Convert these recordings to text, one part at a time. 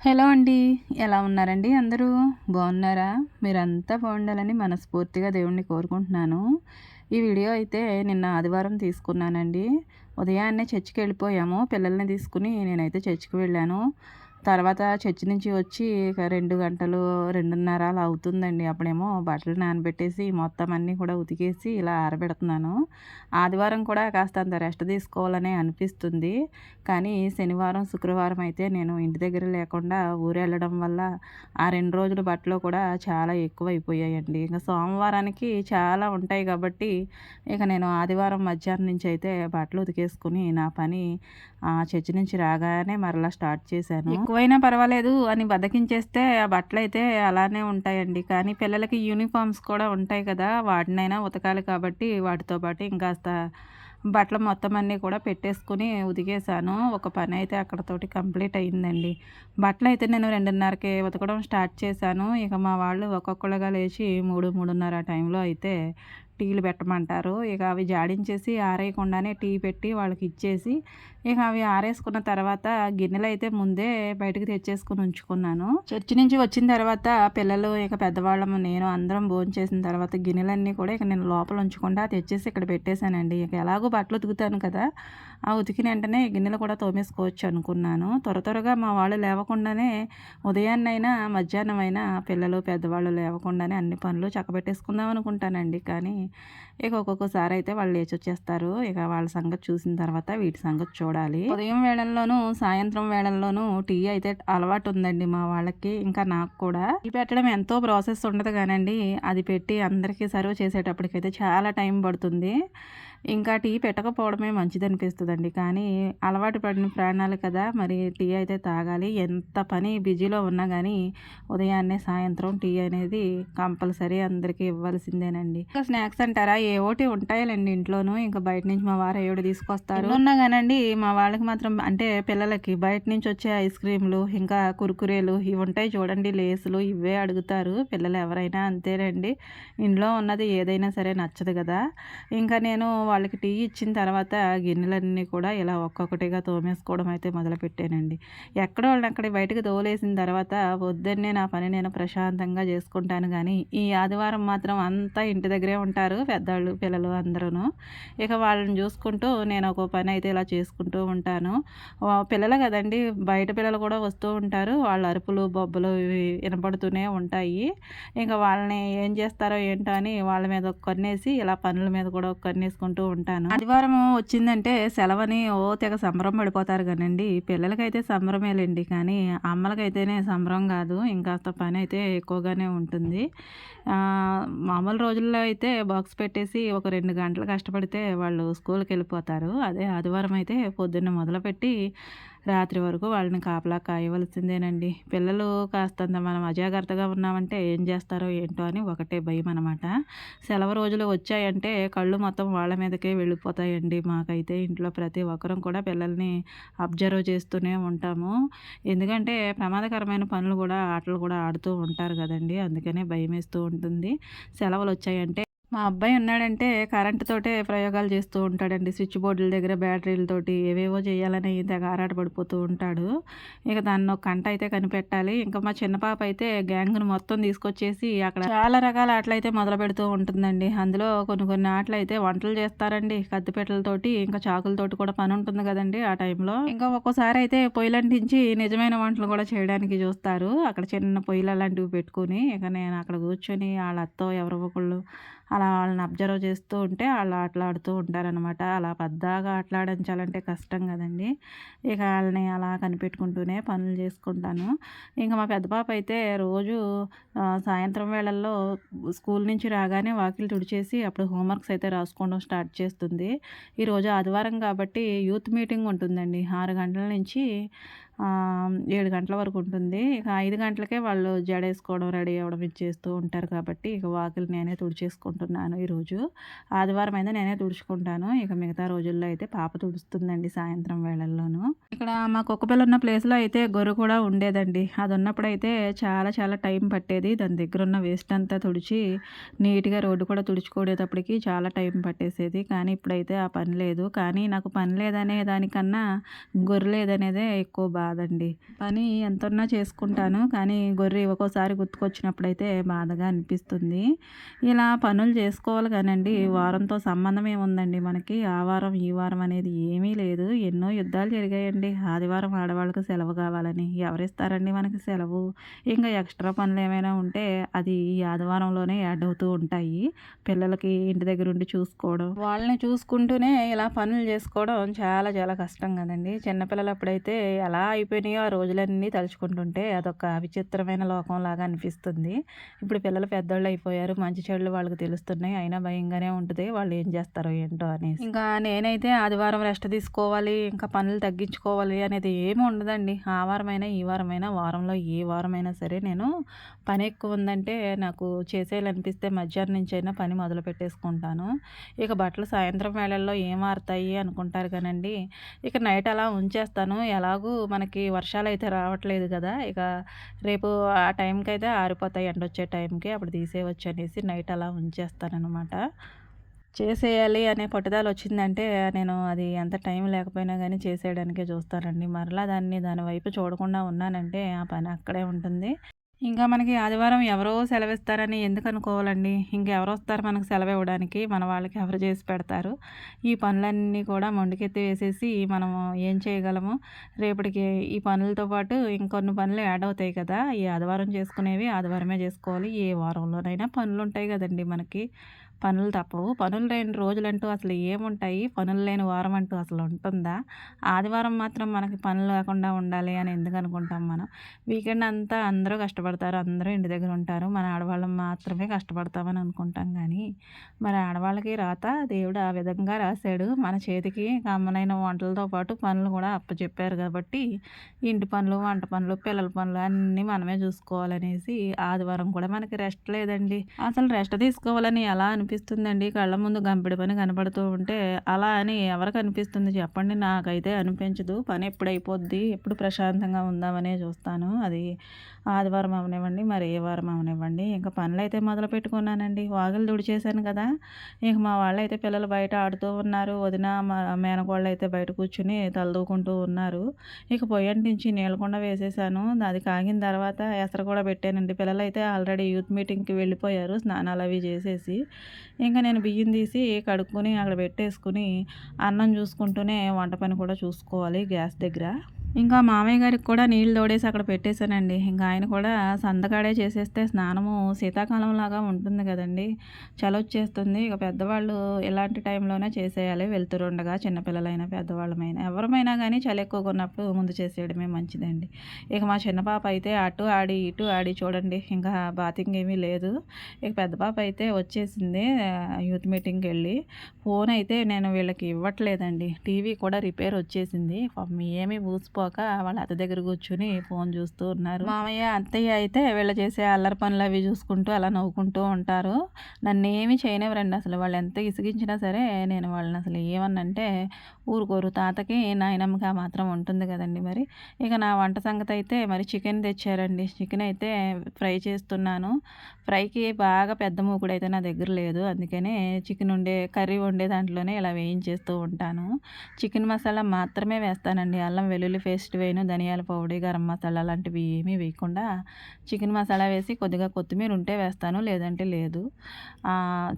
Hello అండి ఎలా ఉన్నారండి అందరూ? బాగున్నారా? మీరంతా బాగుండాలని మనస్ఫూర్తిగా దేవుణ్ణి కోరుకుంటున్నాను. ఈ వీడియో అయితే నిన్న ఆదివారం తీసుకున్నానండి. ఉదయాన్నే చర్చికి వెళ్ళిపోయాము. పిల్లల్ని తీసుకుని నేనైతే చర్చికి వెళ్ళాను. తర్వాత చర్చి నుంచి వచ్చి రెండు గంటలు రెండున్నర అలా అవుతుందండి. అప్పుడేమో బట్టలు నానబెట్టేసి మొత్తం అన్నీ కూడా ఉతికేసి ఇలా ఆరబెడుతున్నాను. ఆదివారం కూడా కాస్త అంత రెస్ట్ తీసుకోవాలనే అనిపిస్తుంది. కానీ శనివారం శుక్రవారం అయితే నేను ఇంటి దగ్గర లేకుండా ఊరు వెళ్ళడం వల్ల ఆ రెండు రోజుల బట్టలు కూడా చాలా ఎక్కువ అయిపోయాయండి ఇంకా సోమవారానికి చాలా ఉంటాయి కాబట్టి ఇక నేను ఆదివారం మధ్యాహ్నం నుంచి అయితే బట్టలు ఉతికేసుకుని నా పని చర్చి నుంచి రాగానే మరలా స్టార్ట్ చేశాను. ఎక్కువైనా పర్వాలేదు అని బద్దకించేస్తే ఆ బట్టలు అయితే అలానే ఉంటాయండి. కానీ పిల్లలకి యూనిఫామ్స్ కూడా ఉంటాయి కదా వాటినైనా ఉతకాలి కాబట్టి వాటితో పాటు ఇంకాస్త బట్టలు మొత్తం అన్నీ కూడా పెట్టేసుకుని ఉతికేసాను ఒక పని అయితే అక్కడతోటి కంప్లీట్ అయ్యిందండి. బట్టలు అయితే నేను రెండున్నరకి ఉతకడం స్టార్ట్ చేశాను. ఇక మా వాళ్ళు ఒక్కొక్కళ్ళుగా లేచి మూడు మూడున్నర టైంలో అయితే టీలు పెట్టమంటారు. ఇక అవి జాడించేసి ఆరేయకుండానే టీ పెట్టి వాళ్ళకి ఇచ్చేసి ఇక అవి ఆరేసుకున్న తర్వాత గిన్నెలు అయితే ముందే బయటకు తెచ్చేసుకుని ఉంచుకున్నాను. చర్చి నుంచి వచ్చిన తర్వాత పిల్లలు ఇక పెద్దవాళ్ళము నేను అందరం భోజనం చేసిన తర్వాత గిన్నెలన్నీ కూడా ఇక నేను లోపల ఉంచకుండా తెచ్చేసి ఇక్కడ పెట్టేశానండి. ఇక ఎలాగో బట్టలు ఉతుకుతాను కదా ఆ ఉతికిన వెంటనే గిన్నెలు కూడా తోమేసుకోవచ్చు అనుకున్నాను. త్వర త్వరగా మా వాళ్ళు లేవకుండానే ఉదయాన్నైనా మధ్యాహ్నం అయినా పిల్లలు పెద్దవాళ్ళు లేవకుండానే అన్ని పనులు చక్కబెట్టేసుకుందాం అనుకుంటానండి. కానీ ఇక ఒక్కొక్కసారి అయితే వాళ్ళు లేచి వచ్చేస్తారు. ఇక వాళ్ళ సంగతి చూసిన తర్వాత వీటి సంగతి చూడాలి. ఉదయం వేళల్లోనూ సాయంత్రం వేళల్లోనూ టీ అయితే అలవాటు ఉందండి మా వాళ్ళకి ఇంకా నాకు కూడా. టీ పెట్టడం ఎంతో ప్రాసెస్ ఉండదు కానండి. అది పెట్టి అందరికీ సర్వ్ చేసేటప్పటికైతే చాలా టైం పడుతుంది. ఇంకా టీ పెట్టకపోవడమే మంచిది అనిపిస్తుందండి కానీ అలవాటు పడిన ప్రాణాలు కదా మరి టీ అయితే తాగాలి. ఎంత పని బిజీలో ఉన్నా కానీ ఉదయాన్నే సాయంత్రం టీ అనేది కంపల్సరీ అందరికీ ఇవ్వాల్సిందేనండి. ఇంకా స్నాక్స్ అంటారా? ఏ ఒకటి ఉంటాయాలండి ఇంట్లోనూ. ఇంకా బయట నుంచి మా వారు ఏడు తీసుకొస్తారు. ఉన్నా కానండి మా వాళ్ళకి మాత్రం అంటే పిల్లలకి బయట నుంచి వచ్చే ఐస్ క్రీమ్లు ఇంకా కురుకురేలు ఇవి ఉంటాయి చూడండి లేసులు ఇవే అడుగుతారు. పిల్లలు ఎవరైనా అంతేనండి ఇంట్లో ఉన్నది ఏదైనా సరే నచ్చదు కదా. ఇంకా నేను వాళ్ళకి టీ ఇచ్చిన తర్వాత గిన్నెలన్నీ కూడా ఇలా ఒక్కొక్కటిగా తోమేసుకోవడం అయితే మొదలుపెట్టానండి. ఎక్కడ వాళ్ళని అక్కడ బయటకు తోలేసిన తర్వాత పొద్దున్నే నా పని నేను ప్రశాంతంగా చేసుకుంటాను కానీ ఈ ఆదివారం మాత్రం అంతా ఇంటి దగ్గరే ఉంటారు పెద్దవాళ్ళు పిల్లలు అందరూ ఇక వాళ్ళని చూసుకుంటూ నేను ఒక పని అయితే ఇలా చేసుకుంటూ ఉంటాను. పిల్లలు కదండి బయట పిల్లలు కూడా వస్తూ ఉంటారు. వాళ్ళ అరుపులు బొబ్బలు వినపడుతూనే ఉంటాయి. ఇంకా వాళ్ళని ఏం చేస్తారో ఏంటో అని వాళ్ళ మీద కొన్నేసి ఇలా పనుల మీద కూడా కొన్నేసుకుంటూ చేసుకుంటూ ఉంటాను. ఆదివారం వచ్చిందంటే సెలవని ఓ తెగ సంబరం పడిపోతారు కానండి పిల్లలకైతే సంబరమేలేండి. కానీ అమ్మలకైతేనే సంబరం కాదు. ఇంకాస్త పని అయితే ఎక్కువగానే ఉంటుంది. మామూలు రోజుల్లో అయితే బాక్స్ పెట్టేసి ఒక రెండు గంటలు కష్టపడితే వాళ్ళు స్కూల్కి వెళ్ళిపోతారు. అదే ఆదివారం అయితే పొద్దున్న మొదలుపెట్టి రాత్రి వరకు వాళ్ళని కాపలా కాయవలసిందేనండి. పిల్లలు కాస్తంత మనం అజాగ్రత్తగా ఉన్నామంటే ఏం చేస్తారో ఏంటో అని ఒకటే భయం అనమాట సెలవు రోజులు వచ్చాయంటే కళ్ళు మొత్తం వాళ్ళ మీదకే వెళ్ళిపోతాయండి. మాకైతే ఇంట్లో ప్రతి ఒక్కరం కూడా పిల్లల్ని అబ్జర్వ్ చేస్తూనే ఉంటాము. ఎందుకంటే ప్రమాదకరమైన పనులు కూడా ఆటలు కూడా ఆడుతూ ఉంటారు కదండి. అందుకనే భయం వేస్తూ ఉంటుంది. సెలవులు వచ్చాయంటే మా అబ్బాయి ఉన్నాడంటే కరెంటుతోటే ప్రయోగాలు చేస్తూ ఉంటాడండి. స్విచ్ బోర్డుల దగ్గర బ్యాటరీలతోటి ఏవేవో చేయాలని తెగ ఆరాటపడిపోతూ ఉంటాడు. ఇక దాన్ని ఒక కంట అయితే కనిపెట్టాలి. ఇంకా మా చిన్న పాప అయితే గ్యాంగ్ను మొత్తం తీసుకొచ్చేసి అక్కడ చాలా రకాల ఆటలు అయితే మొదలు పెడుతూ ఉంటుందండి. అందులో కొన్ని కొన్ని ఆటలు అయితే వంటలు చేస్తారండి. కత్తిపెట్టలతోటి ఇంకా చాకులతోటి కూడా పని ఉంటుంది కదండి ఆ టైంలో. ఇంకా ఒక్కోసారి అయితే పొయ్యిలంటించి నిజమైన వంటలు కూడా చేయడానికి చూస్తారు. అక్కడ చిన్న పొయ్యిలు అలాంటివి పెట్టుకుని ఇక నేను అక్కడ కూర్చొని వాళ్ళ అత్తో ఎవరో ఒకళ్ళు అలా వాళ్ళని అబ్జర్వ్ చేస్తూ ఉంటే వాళ్ళు ఆటలాడుతూ ఉంటారనమాట అలా పెద్దగా ఆటలాడించాలంటే కష్టం కదండి. ఇక వాళ్ళని అలా కనిపెట్టుకుంటూనే పనులు చేసుకుంటాను. ఇంకా మా పెద్ద పాప అయితే రోజు సాయంత్రం వేళల్లో స్కూల్ నుంచి రాగానే వాకిలు తుడిచేసి అప్పుడు హోంవర్క్స్ అయితే రాసుకోవడం స్టార్ట్ చేస్తుంది. ఈరోజు ఆదివారం కాబట్టి యూత్ మీటింగ్ ఉంటుందండి. ఆరు గంటల నుంచి ఏడు గంటల వరకు ఉంటుంది. ఇక ఐదు గంటలకే వాళ్ళు జడేసుకోవడం రెడీ అవ్వడం ఇచ్చేస్తూ ఉంటారు కాబట్టి ఇక వాకిలు నేనే తుడిచేసుకుంటున్నాను ఈరోజు. ఆదివారం అయితే నేనే తుడుచుకుంటాను. ఇక మిగతా రోజుల్లో అయితే పాప తుడుస్తుందండి సాయంత్రం వేళల్లోనూ. ఇక్కడ మా కుక్కపిల్ల ఉన్న ప్లేస్లో అయితే గొర్రె కూడా ఉండేదండి. అది ఉన్నప్పుడు అయితే చాలా చాలా టైం పట్టేది. దాని దగ్గర ఉన్న వేస్ట్ అంతా తుడిచి నీట్గా రోడ్డు కూడా తుడుచుకోడేటప్పటికి చాలా టైం పట్టేసేది. కానీ ఇప్పుడైతే ఆ పని లేదు. కానీ నాకు పని లేదనే దానికన్నా గొర్రె లేదనేదే ఎక్కువ బాగా కాదండి. పని ఎంతన్నా చేసుకుంటాను కానీ గొర్రె ఒక్కోసారి గుర్తుకొచ్చినప్పుడైతే బాధగా అనిపిస్తుంది. ఇలా పనులు చేసుకోవాలి కానండి వారంతో సంబంధం ఏముందండి మనకి? ఆ వారం ఈ వారం అనేది ఏమీ లేదు. ఎన్నో యుద్ధాలు జరిగాయండి. ఆదివారం ఆడవాళ్ళకి సెలవు కావాలని ఎవరిస్తారండి మనకి సెలవు? ఇంకా ఎక్స్ట్రా పనులు ఏమైనా ఉంటే అది ఈ ఆదివారంలోనే యాడ్ అవుతూ ఉంటాయి. పిల్లలకి ఇంటి దగ్గర ఉండి చూసుకోవడం వాళ్ళని చూసుకుంటూనే ఇలా పనులు చేసుకోవడం చాలా చాలా కష్టం కదండి. చిన్నపిల్లలు అప్పుడైతే ఎలా అయిపోయినాయో ఆ రోజులన్నీ తలుచుకుంటుంటే అదొక విచిత్రమైన లోకంలాగా అనిపిస్తుంది. ఇప్పుడు పిల్లలు పెద్దోళ్ళు అయిపోయారు మంచి చెడులు వాళ్ళకి తెలుస్తున్నాయి అయినా భయంగానే ఉంటుంది. వాళ్ళు ఏం చేస్తారో ఏంటో అని ఇంకా నేనైతే ఆదివారం రెస్ట్ తీసుకోవాలి ఇంకా పనులు తగ్గించుకోవాలి అనేది ఏమి ఉండదండి. ఆ వారమైనా ఈ వారమైనా వారంలో ఏ వారమైనా సరే నేను పని ఎక్కువ ఉందంటే నాకు చేసేయాలనిపిస్తే మధ్యాహ్నం నుంచి అయినా పని మొదలు పెట్టేసుకుంటాను. ఇక బట్టలు సాయంత్రం వేళల్లో ఏం ఆరుతాయి అనుకుంటారు కానండి ఇక నైట్ అలా ఉంచేస్తాను. ఎలాగూ మనకి వర్షాలు అయితే రావట్లేదు కదా! ఇక రేపు ఆ టైంకి అయితే ఆరిపోతాయి ఎండ వచ్చే టైంకి. అప్పుడు తీసేయవచ్చు అనేసి నైట్ అలా ఉంచేస్తానమాట చేసేయాలి అనే పట్టుదల వచ్చిందంటే నేను అది ఎంత టైం లేకపోయినా కానీ చేసేయడానికే చూస్తానండి. మరలా దాన్ని దాని వైపు చూడకుండా ఉన్నానంటే ఆ పని అక్కడే ఉంటుంది. ఇంకా మనకి ఆదివారం ఎవరో సెలవిస్తారని ఎందుకు అనుకోవాలండి? ఇంకెవరు వస్తారు మనకు సెలవు ఇవ్వడానికి మన వాళ్ళకి ఎవరు చేసి పెడతారు. ఈ పనులన్నీ కూడా మొండికెత్తి వేసేసి మనము ఏం చేయగలము? రేపటికి ఈ పనులతో పాటు ఇంకొన్ని పనులు యాడ్ అవుతాయి కదా ఈ ఆదివారం చేసుకునేవి ఆదివారమే చేసుకోవాలి. ఏ వారంలోనైనా పనులు ఉంటాయి కదండి మనకి. పనులు తప్పవు. పనులు లేని రోజులంటూ అసలు ఏముంటాయి? పనులు లేని వారం అంటూ అసలు ఉంటుందా? ఆదివారం మాత్రం మనకి పనులు లేకుండా ఉండాలి అని ఎందుకు అనుకుంటాం మనం? వీకెండ్ అంతా అందరూ కష్టపడతారు. అందరూ ఇంటి దగ్గర ఉంటారు. మన ఆడవాళ్ళం మాత్రమే కష్టపడతామని అనుకుంటాం కానీ మరి ఆడవాళ్ళకి రాత? దేవుడు ఆ విధంగా రాశాడు. మన చేతికి కమ్మనైన వంటలతో పాటు పనులు కూడా అప్పచెప్పారు కాబట్టి ఇంటి పనులు వంట పనులు పిల్లల పనులు అన్నీ మనమే చూసుకోవాలనేసి ఆదివారం కూడా మనకి రెస్ట్ లేదండి. అసలు రెస్ట్ తీసుకోవాలని ఎలా అనిపి అనిపిస్తుందండి. కళ్ళ ముందు గంపిడి పని కనపడుతూ ఉంటే అలా అని ఎవరికి అనిపిస్తుంది చెప్పండి. నాకైతే అనిపించదు. పని ఎప్పుడు అయిపోద్ది? ఎప్పుడు ప్రశాంతంగా ఉందామనే చూస్తాను. అది ఆదివారం అవనివ్వండి మరి ఏ వారం అవనివ్వండి. ఇంకా పనులు అయితే మొదలు పెట్టుకున్నానండి. వాగులు దుడిచేశాను కదా. ఇంక మా వాళ్ళు అయితే పిల్లలు బయట ఆడుతూ ఉన్నారు. వదిన మా మేనకోళ్ళు అయితే బయట కూర్చుని తలదూకుంటూ ఉన్నారు. ఇక పొయ్యంటించి నీళ్ళకుండా వేసేసాను అది కాగిన తర్వాత ఎసర కూడా పెట్టానండి. పిల్లలు అయితే ఆల్రెడీ యూత్ మీటింగ్కి వెళ్ళిపోయారు. స్నానాలు అవి చేసేసి. ఇంకా నేను బియ్యం తీసి కడుక్కొని అక్కడ పెట్టేసుకుని అన్నం చూసుకుంటూనే వంట పని కూడా చూసుకోవాలి గ్యాస్ దగ్గర. ఇంకా మామయ్య గారికి కూడా నీళ్ళు తోడేసి అక్కడ పెట్టేశానండి. ఇంకా ఆయన కూడా సందకాడే చేసేస్తే స్నానము శీతాకాలం లాగా ఉంటుంది కదండి. చలొచ్చేస్తుంది. ఇక పెద్దవాళ్ళు ఇలాంటి టైంలోనే చేసేయాలి. వెళ్తురుండగా చిన్నపిల్లలైనా పెద్దవాళ్ళమైనా ఎవరమైనా కానీ చలి ఎక్కువగా ఉన్నప్పుడు ముందు చేసేయడమే మంచిదండి. ఇక మా చిన్న పాప అయితే అటు ఆడి ఇటు ఆడి చూడండి. ఇంకా బాతింగ్ ఏమీ లేదు. ఇక పెద్ద పాప అయితే వచ్చేసింది యూత్ మీటింగ్కి వెళ్ళి. ఫోన్ అయితే నేను వీళ్ళకి ఇవ్వట్లేదండి. టీవీ కూడా రిపేర్ వచ్చేసింది. ఏమీ ఊసిపో పోక వాళ్ళ అత్త దగ్గర కూర్చుని ఫోన్ చూస్తూ ఉన్నారు. మామయ్య అత్తయ్య అయితే వీళ్ళ చేసే అల్లరి పనులు అవి చూసుకుంటూ అలా నవ్వుకుంటూ ఉంటారు. నన్ను ఏమి చేయనివ్వరండి అసలు. వాళ్ళు ఎంత ఇసిగించినా సరే నేను వాళ్ళని అసలు ఏమన్నంటే ఊరుకోరు. తాతకి నాయనమ్మగా మాత్రం ఉంటుంది కదండి మరి. ఇక నా వంట సంగతి అయితే మరి చికెన్ తెచ్చారండి. చికెన్ అయితే ఫ్రై చేస్తున్నాను. ఫ్రైకి బాగా పెద్ద మూకుడు అయితే నా దగ్గర లేదు. అందుకనే చికెన్ ఉండే కర్రీ వండే దాంట్లోనే ఇలా వేయించేస్తూ ఉంటాను. చికెన్ మసాలా మాత్రమే వేస్తానండి. అల్లం వెల్లుల్లి పేస్ట్ వేయను ధనియాల పౌడర్ గరం మసాలా లాంటివి ఏమీ వేయకుండా చికెన్ మసాలా వేసి కొద్దిగా కొత్తిమీర ఉంటే వేస్తాను లేదంటే లేదు.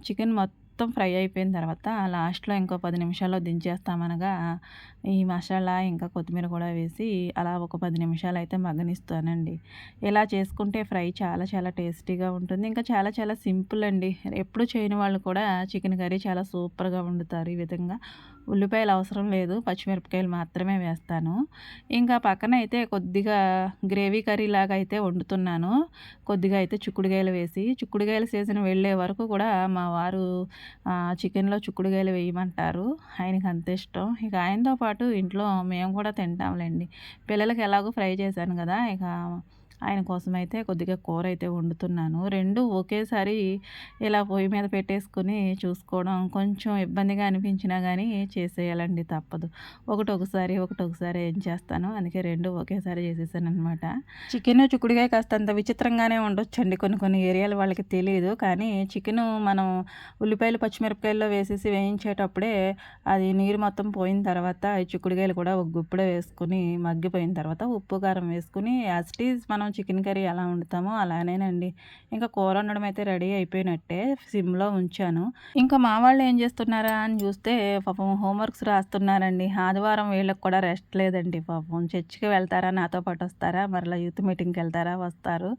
చికెన్ మొత్తం మొత్తం ఫ్రై అయిపోయిన తర్వాత లాస్ట్లో ఇంకో పది నిమిషాల్లో దించేస్తామనగా ఈ మసాలా ఇంకా కొత్తిమీర కూడా వేసి అలా ఒక పది నిమిషాలు అయితే మగ్గనిస్తానండి. ఇలా చేసుకుంటే ఫ్రై చాలా చాలా టేస్టీగా ఉంటుంది. ఇంకా చాలా చాలా సింపుల్ అండి. ఎప్పుడు చేయని వాళ్ళు కూడా చికెన్ కర్రీ చాలా సూపర్గా వండుతారు ఈ విధంగా. ఉల్లిపాయలు అవసరం లేదు పచ్చిమిరపకాయలు మాత్రమే వేస్తాను. ఇంకా పక్కన అయితే కొద్దిగా గ్రేవీ కర్రీ లాగా అయితే వండుతున్నాను. కొద్దిగా అయితే చిక్కుడుకాయలు వేసి చిక్కుడుకాయలు సీజన్ వెళ్ళే వరకు కూడా మా వారు చికెన్లో చిక్కుడుకాయలు వేయమంటారు. ఆయనకి అంత ఇష్టం. ఇక ఆయనతో పాటు ఇంట్లో మేము కూడా తింటాంలేండి. పిల్లలకి ఎలాగో ఫ్రై చేశాను కదా ఇక ఆయన కోసం అయితే కొద్దిగా కూర అయితే వండుతున్నాను. రెండు ఒకేసారి ఇలా పొయ్యి మీద పెట్టేసుకుని చూసుకోవడం కొంచెం ఇబ్బందిగా అనిపించినా కానీ చేసేయాలండి తప్పదు. ఒకటి ఒకసారి ఒకటి ఒకసారి ఏం చేస్తాను అందుకే రెండు ఒకేసారి చేసేసాను అనమాట చికెన్ చిక్కుడుగా కాస్తంత విచిత్రంగానే ఉండొచ్చండి కొన్ని కొన్ని ఏరియాలు వాళ్ళకి తెలియదు కానీ చికెన్ మనం ఉల్లిపాయలు పచ్చిమిరపకాయల్లో వేసేసి వేయించేటప్పుడే అది నీరు మొత్తం పోయిన తర్వాత చిక్కుడుకాయలు కూడా ఒక గుప్పిడ వేసుకుని మగ్గిపోయిన తర్వాత ఉప్పు కారం వేసుకుని యాస్టీజ్ మనం చికెన్ కర్రీ ఎలా వండుతామో అలానేనండి. ఇంకా కూర వండడం అయితే రెడీ అయిపోయినట్టే సిమ్లో ఉంచాను. ఇంకా మా వాళ్ళు ఏం చేస్తున్నారా అని చూస్తే పాపం హోంవర్క్స్ రాస్తున్నారండి. ఆదివారం వీళ్ళకి కూడా రెస్ట్ లేదండి పాపం. చర్చికి వెళ్తారా? నాతో పాటు వస్తారా? మరలా యూత్ మీటింగ్కి వెళ్తారా? వస్తారు.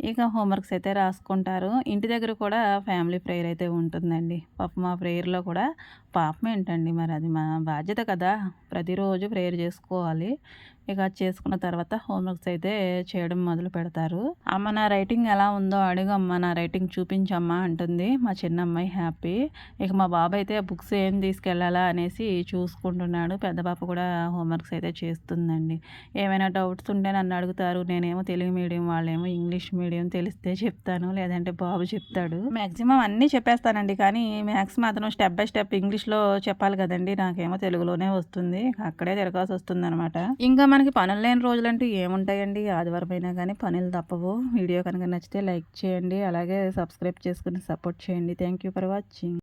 ఇక హోంవర్క్స్ అయితే రాసుకుంటారు. ఇంటి దగ్గర కూడా ఫ్యామిలీ ప్రేయర్ అయితే ఉంటుందండి. పాప మా ప్రేయర్లో కూడా పాపం ఏంటండి మరి? అది మా బాధ్యత కదా. ప్రతిరోజు ప్రేయర్ చేసుకోవాలి. ఇక చేసుకున్న తర్వాత హోంవర్క్స్ అయితే చేయడం మొదలు పెడతారు. అమ్మ నా రైటింగ్ ఎలా ఉందో అడుగు అమ్మ నా రైటింగ్ చూపించమ్మా అంటుంది. మా చిన్న అమ్మాయి హ్యాపీ. ఇక మా బాబు అయితే బుక్స్ ఏం తీసుకెళ్ళాలా అనేసి చూసుకుంటున్నాడు. పెద్ద పాప కూడా హోంవర్క్స్ అయితే చేస్తుందండి. ఏమైనా డౌట్స్ ఉంటే నన్ను అడుగుతారు. నేనేమో తెలుగు మీడియం వాళ్ళేమో ఇంగ్లీష్ మీడియం మీడియం తెలిస్తే చెప్తాను లేదంటే బాబు చెప్తాడు. మ్యాక్సిమం అన్నీ చెప్పేస్తానండి కానీ మ్యాథ్స్ మాత్రం స్టెప్ బై స్టెప్ ఇంగ్లీష్లో చెప్పాలి కదండి నాకేమో తెలుగులోనే వస్తుంది అక్కడే తిరగాల్సి వస్తుంది అనమాట ఇంకా మనకి పనులు లేని రోజులంటూ ఏముంటాయండి? ఆదివారం అయినా కానీ పనులు తప్పవు. వీడియో కనుక నచ్చితే లైక్ చేయండి అలాగే సబ్స్క్రైబ్ చేసుకుని సపోర్ట్ చేయండి. Thank you for watching.